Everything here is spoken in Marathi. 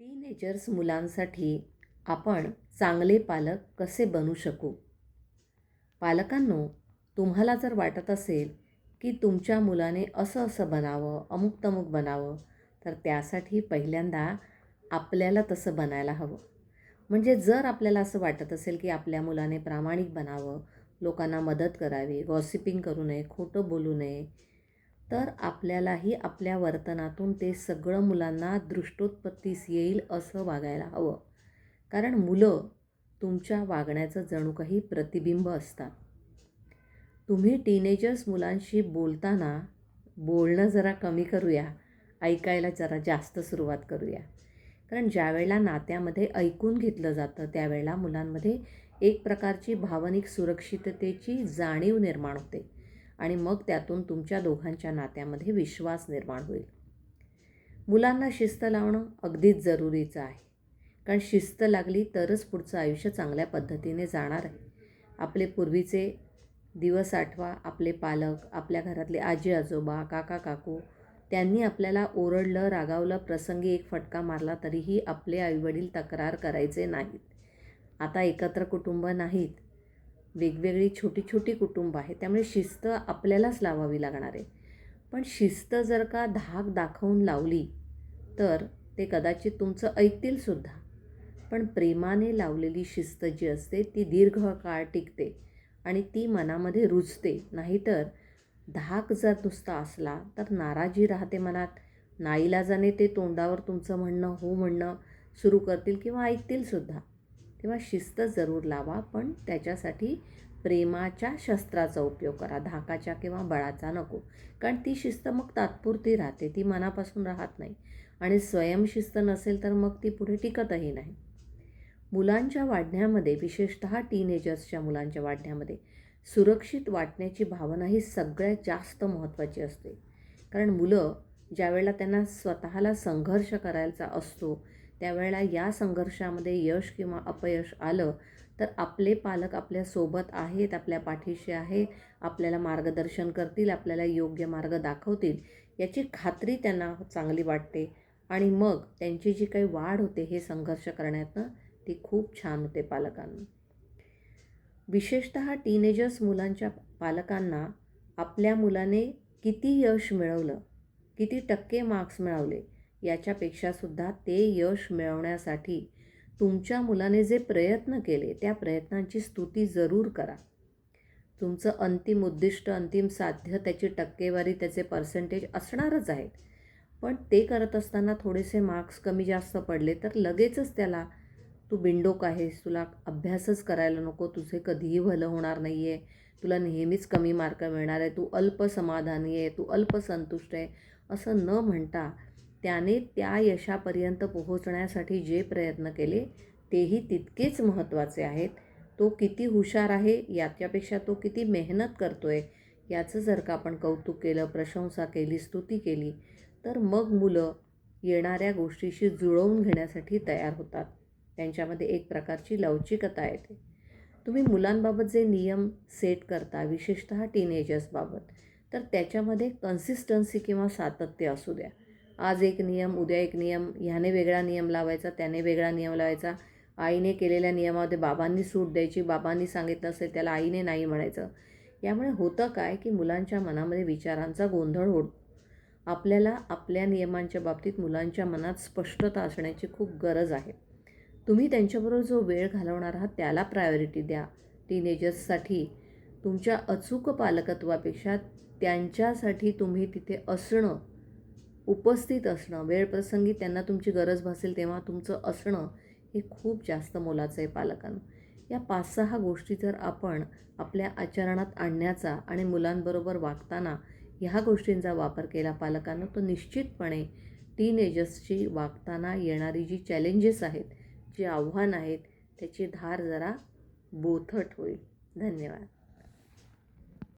टीनेजर्स मुलांसाठी आपण चांगले पालक कसे बनू शकू? पालकांनो तुम्हाला जर वाटत असेल की तुमच्या मुलाने असं असं बनावं अमुक तमुक बनावं तर त्यासाठी पहिल्यांदा आपल्याला तसं बनायला हवं. म्हणजे जर आपल्याला असं वाटत असेल की आपल्या मुलाने प्रामाणिक बनावं लोकांना मदत करावी गॉसिपिंग करू नये खोटं बोलू नये तर आपल्यालाही आपल्या वर्तनातून ते सगळं मुलांना दृष्टोत्पत्तीस येईल असं वागायला हवं. कारण मुलं तुमच्या वागण्याचं जणू काही प्रतिबिंब असतात. तुम्ही टीनेजर्स मुलांशी बोलताना बोलणं जरा कमी करूया ऐकायला जरा जास्त सुरुवात करूया. कारण ज्यावेळेला नात्यामध्ये ऐकून घेतलं जातं त्यावेळेला मुलांमध्ये एक प्रकारची भावनिक सुरक्षिततेची जाणीव निर्माण होते. आणि मग त्यातून तुमच्या दोघांच्या नात्यामध्ये विश्वास निर्माण होईल. मुलांना शिस्त लावणं अगदीच जरुरीचं आहे. कारण शिस्त लागली तरच पुढचं आयुष्य चांगल्या पद्धतीने जाणार आहे. आपले पूर्वीचे दिवस आठवा आपले पालक आपल्या घरातले आजी आजोबा काका काकू त्यांनी आपल्याला ओरडलं रागावलं प्रसंगी एक फटका मारला तरीही आपले आईवडील तक्रार करायचे नाहीत. आता एकत्र कुटुंब नाहीत. वेगवेगळी छोटी छोटी कुटुंब आहेत त्यामुळे शिस्त आपल्यालाच लावावी लागणार आहे. पण शिस्त जर का धाक दाखवून लावली तर ते कदाचित तुमचं ऐकतीलसुद्धा पण प्रेमाने लावलेली शिस्त जी असते ती दीर्घ काळ टिकते आणि ती मनामध्ये रुजते. नाहीतर धाक जर नुसता असला तर नाराजी राहते मनात. नाईलाजाने ते तोंडावर तुमचं म्हणणं हो म्हणणं सुरू करतील किंवा ऐकतीलसुद्धा किंवा शिस्त जरूर लावा पण त्याच्यासाठी प्रेमाच्या शस्त्राचा उपयोग करा. धाकाच्या किंवा बळाचा नको. कारण ती शिस्त मग तात्पुरती राहते. ती मनापासून राहत नाही. आणि स्वयंशिस्त नसेल तर मग ती पुढे टिकतही नाही. मुलांच्या वाढण्यामध्ये विशेषतः टीनेजर्सच्या मुलांच्या वाढण्यामध्ये सुरक्षित वाटण्याची भावना ही सगळ्यात जास्त महत्त्वाची असते. कारण मुलं ज्यावेळेला त्यांना स्वतःला संघर्ष करायचा असतो त्यावेळेला या संघर्षामध्ये यश किंवा अपयश आलं तर आपले पालक आपल्यासोबत आहेत आपल्या पाठीशी आहे आपल्याला मार्गदर्शन करतील आपल्याला योग्य मार्ग दाखवतील याची खात्री त्यांना चांगली वाटते. आणि मग त्यांची जी काही वाढ होते हे संघर्ष करण्यातनं ती खूप छान होते पालकांना. विशेषतः टीनेजर्स मुलांच्या पालकांना आपल्या मुलाने किती यश मिळवलं किती टक्के मार्क्स मिळवले याच्यापेक्षासुद्धा ते यश मिळवण्यासाठी तुमच्या मुलाने जे प्रयत्न केले त्या प्रयत्नांची स्तुती जरूर करा. तुमचं अंतिम उद्दिष्ट अंतिम साध्य त्याची टक्केवारी त्याचे पर्सेंटेज असणारच आहेत. पण ते करत असताना थोडेसे मार्क्स कमी जास्त पडले तर लगेचच त्याला तू बिंडोक आहेस तुला अभ्यासच करायला नको तुझे कधीही भलं होणार नाही आहे तुला नेहमीच कमी मार्क मिळणार आहे तू अल्पसमाधानी आहे तू अल्पसंतुष्ट आहे असं न म्हणता त्याने त्या यशापर्यंत पोहोचण्यासाठी जे प्रयत्न केले तेही तितकेच महत्त्वाचे आहेत. तो किती हुशार आहे याच्यापेक्षा तो किती मेहनत करतो आहे याचं जर का आपण कौतुक केलं प्रशंसा केली स्तुती केली तर मग मुलं येणाऱ्या गोष्टीशी जुळवून घेण्यासाठी तयार होतात. त्यांच्यामध्ये एक प्रकारची लवचिकता येते. तुम्ही मुलांबाबत जे नियम सेट करता विशेषतः टीनेजर्सबाबत तर त्याच्यामध्ये कन्सिस्टन्सी किंवा सातत्य असू द्या. आज एक नियम उद्या एक नियम ह्याने वेगळा नियम लावायचा त्याने वेगळा नियम लावायचा. आईने केलेल्या नियमामध्ये बाबांनी सूट द्यायची बाबांनी सांगितलं असेल त्याला आईने नाही म्हणायचं. यामुळे होतं काय की मुलांच्या मनामध्ये विचारांचा गोंधळ होत आपल्याला आपल्या नियमांच्या बाबतीत मुलांच्या मनात स्पष्टता असण्याची खूप गरज आहे. तुम्ही त्यांच्याबरोबर जो वेळ घालवणार आहात त्याला प्रायोरिटी द्या. टीनेजर्ससाठी तुमच्या अचूक पालकत्वापेक्षा त्यांच्यासाठी तुम्ही तिथे असणं उपस्थित असणं वेळप्रसंगी त्यांना तुमची गरज भासेल तेव्हा तुमचं असणं हे खूप जास्त मोलाचं आहे पालकांना. या पाच सहा गोष्टी जर आपण आपल्या आचरणात आणण्याचा आणि मुलांबरोबर वागताना ह्या गोष्टींचा वापर केला पालकांना तर निश्चितपणे टीनेजर्सची वागताना येणारी जी चॅलेंजेस आहेत जी आव्हानं आहेत त्याची धार जरा बोथट होईल. धन्यवाद.